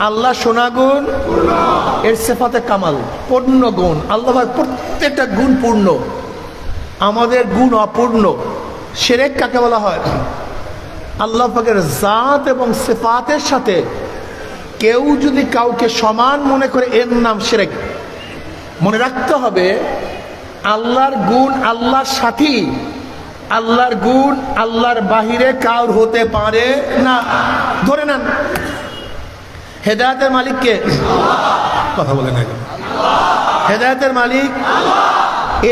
আল্লাহ সোনাগুণ, এর সেফাতে কামাল, পূর্ণ গুণ। আল্লাহ প্রত্যেকটা গুণ পূর্ণ। আমাদের গুণ অপূর্ণ। সেরেক কাকে বলা হয়? আল্লাহ পাকের জাত এবং সেফাতের সাথে কেউ যদি কাউকে সমান মনে করে, এর নাম সেরেক। মনে রাখতে হবে, আল্লাহর গুণ আল্লাহর সাথী। আল্লাহর গুণ আল্লাহর বাহিরে কাউর হতে পারে না। ধরে নেন হেদায়তের মালিককে কথা বলে না হেদায়তের মালিক?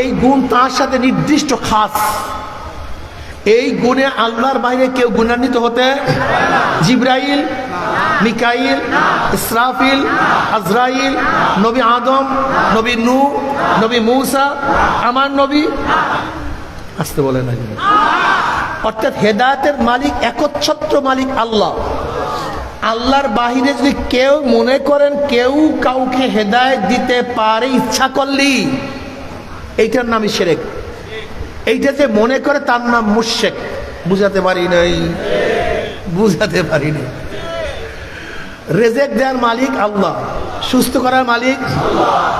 এই গুণ তার সাথে নির্দিষ্ট খাস। এই গুণে আল্লাহর বাইরে কেউ গুণান্বিত হতে জিব্রাইল মিকাইল ইসরাফিল আজরাইল নবী আদম নবী নু নবী মূসা আমার নবী। আসতে বলে না অর্থাৎ হেদায়তের মালিক একচ্ছত্র মালিক আল্লাহ। আল্লাহর বাহিরে যদি কেউ মনে করেন কেউ কাউকে হেদায়েত দিতে পারে, ইচ্ছা করলি এইটার নামই সেরেক এইটা যে মনে করে তার নাম মুশেক বুঝাতে পারি নাই? বুঝাতে পারি পারিনি রেজেক দেওয়ার মালিক আল্লাহ। সুস্থ করার মালিক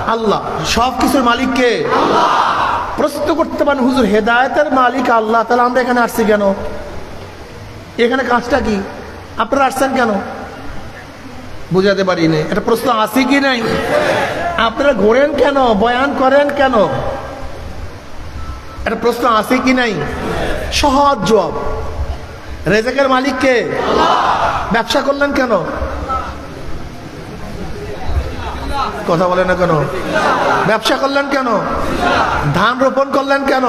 আল্লাহ। সব কিছুর মালিককে প্রশ্ন করতে পারেন, হুজুর, হেদায়তের মালিক আল্লাহ। তাহলে আমরা এখানে আসছি কেন? এখানে কাজটা কি? আপনারা আসছেন কেন? বুঝাতে পারি না এটা প্রশ্ন আসি কি নাই? আপনারা ঘোরেন কেন? বয়ান করেন কেন? একটা প্রশ্ন আছে কি নাই? সহজ জব রেজাকের মালিককে ব্যবসা করলেন কেন? কথা বলে না কেন? ব্যবসা করলেন কেন? ধান রোপণ করলেন কেন?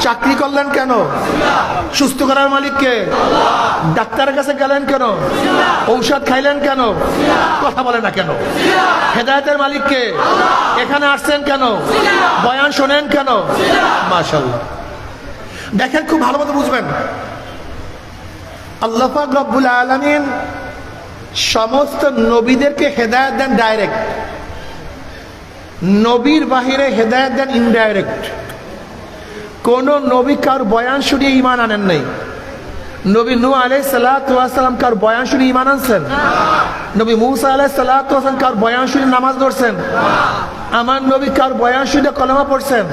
চাকরি করলেন কেন? সুস্থ করার মালিককে ডাক্তারের কাছে গেলেন কেন? ঔষধ খাইলেন কেন? কথা বলে না কেন? হেদায়তের মালিককে এখানে আসছেন কেন? বয়ান শোনেন কেন? মাশাল্লাহ দেখেন, খুব ভালো মতো বুঝবেন। আল্লাহ রব্বুল আলমিন সমস্ত নবীদেরকে হেদায়ত দেন ডাইরেক্ট নবীর বাহিরে হেদায়ত দেন ইনডাইরেক্ট কোন নবী কার বয়ান শুনিয়ে ইমান আনেন নাই। নবী নু আলাই সালাম কার বয়ান শুনে ইমান আনছেন? নবী মুসা আলাই সালাম কার বয়ান শুনে নামাজ ধরছেন? আমার নবী কার বয়ান শুনে কলমা পড়ছেন?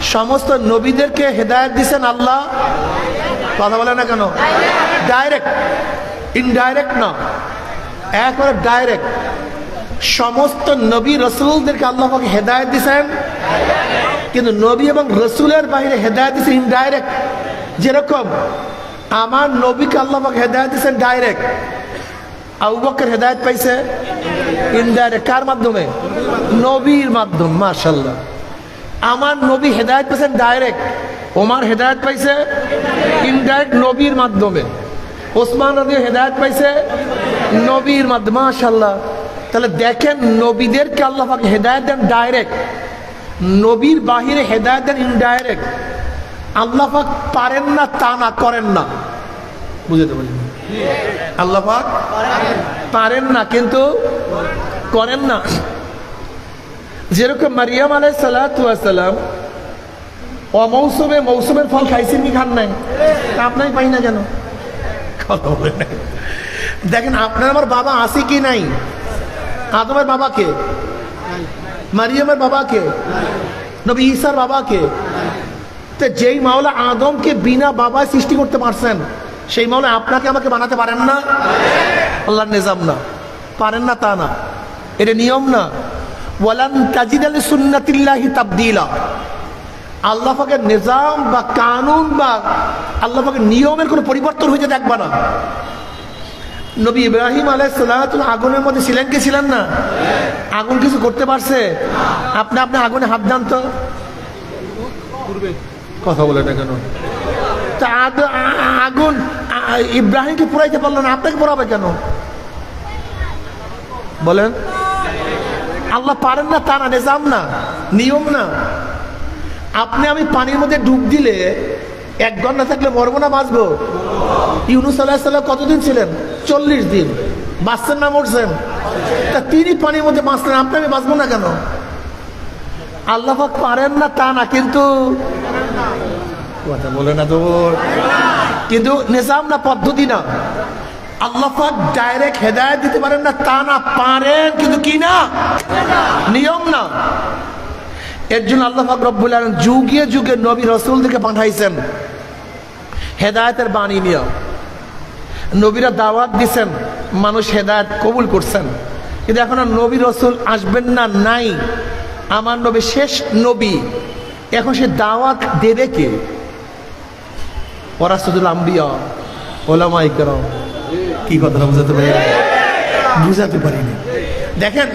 সমস্ত নবীদেরকে হেদায়ত দিছেন আল্লাহ। কথা বলে না কেন? ডাইরেক্ট ইনডাইরেক্ট না। একবারে ডাইরেক্ট সমস্ত নবী রসুলদেরকে আল্লাহ পাক হেদায়ত দিছেন। কিন্তু নবী এবং রসুলের বাইরে হেদায়ত দিচ্ছেন ইনডাইরেক্ট যেরকম আমার নবীকে আল্লাহ পাক হেদায়ত দিচ্ছেন ডাইরেক্ট আবু বকর হেদায়ত পাইছে ইনডাইরেক্ট কার মাধ্যমে? নবীর মাধ্যম মাশাল্লাহ আমার নবী হেদায়ত পাইছেন ডাইরেক্ট ওমার হেদায়ত পাইছে ইনডাইরেক্ট নবীর মাধ্যমে। ওসমান নদী হেদায়ত পাইছে নবীর মাধ্যমে মাশাল্লাহ তাহলে দেখেন নবীদেরকে আল্লাহ পাক হেদায়ত দেন ডাইরেক্ট নবীর বাহিরে হেদায়ত দেন ইনডাইরেক্ট আল্লাহ পাক পারেন না, তা না, করেন না। বুঝতে পারি আল্লাহ পাক পারেন না, কিন্তু করেন না। যেরকম মারিয়াম আলাই সালাম অমৌসুমে মৌসুমের ফল খাইছেন কি খান নাই? তা আপনাই পাই না কেন। দেখেন, আপনার আমার বাবা আছে কি নাই? আদমের বাবাকে মারিয়ামের বাবাকে নবী ঈসার বাবাকে তো যেই মাওলা আদমকে বিনা বাবায় সৃষ্টি করতে পারছেন, সেই মাওলা আপনাকে আমাকে বানাতে পারেন না? আল্লাহর নিজাম না। পারেন না তা না। এটা নিয়ম না। ওয়ালান তাজিদ আলী সুন্নাতিল্লাহি তাবদিলা। আল্লাহ পাকের নিজাম বা কানুন বা আল্লাহ পাকের নিয়মের কোনো পরিবর্তন হয়েছে দেখবা না। নবী ইব্রাহিম আলাই সালাতুল আগুনের মধ্যে ছিলেন কি ছিলেন না? আগুন কিছু করতে পারছে? আপনি আপনি আগুনে হাত দেন তো। কথা বলে না কেন? তা আগুন ইব্রাহিমকে পুরাইতে পারল না আপনাকে পড়াবে কেন? বলেন। আল্লাহ পারেন না তা না নিজাম না নিয়ম না। আপনি আমি পানির মধ্যে ডুব দিলে এক ঘণ্টা থাকলে মরবো না বাঁচবো? ইউনুস আল্লাহ কতদিন ছিলেন? চল্লিশ দিন। বাঁচছেন না মরছেন তা তিনি পানির মধ্যে বাঁচলেন, আপনি আমি বাঁচবো না কেন? আল্লাহ পারেন না তা না, কিন্তু কথা বলে না তো কিন্তু নিজাম না, পদ্ধতি না। আল্লাহ ডাইরেক্ট হেদায়েত দিতে পারেন না, তা না, পারেন, কিন্তু কি না? নিয়ম না। এর জন্য আল্লাহ পাক রব্বুল যুগে যুগে নবী রসুলদেরকে পাঠাইছেন। হেদায়েতের বাণী নিয়ে। নবীরা দাওয়াত দিছেন, মানুষ হেদায়ত কবুল করছেন। কিন্তু এখন আর নবী রসুল আসবেন না, নাই। আমার নবী শেষ নবী। এখন সে দাওয়াত দেবে কে? ওরাসুদুল আম্বিয়া কি কথাটা বুঝাতে পারি? বুঝাতে পারিনি। দেখেন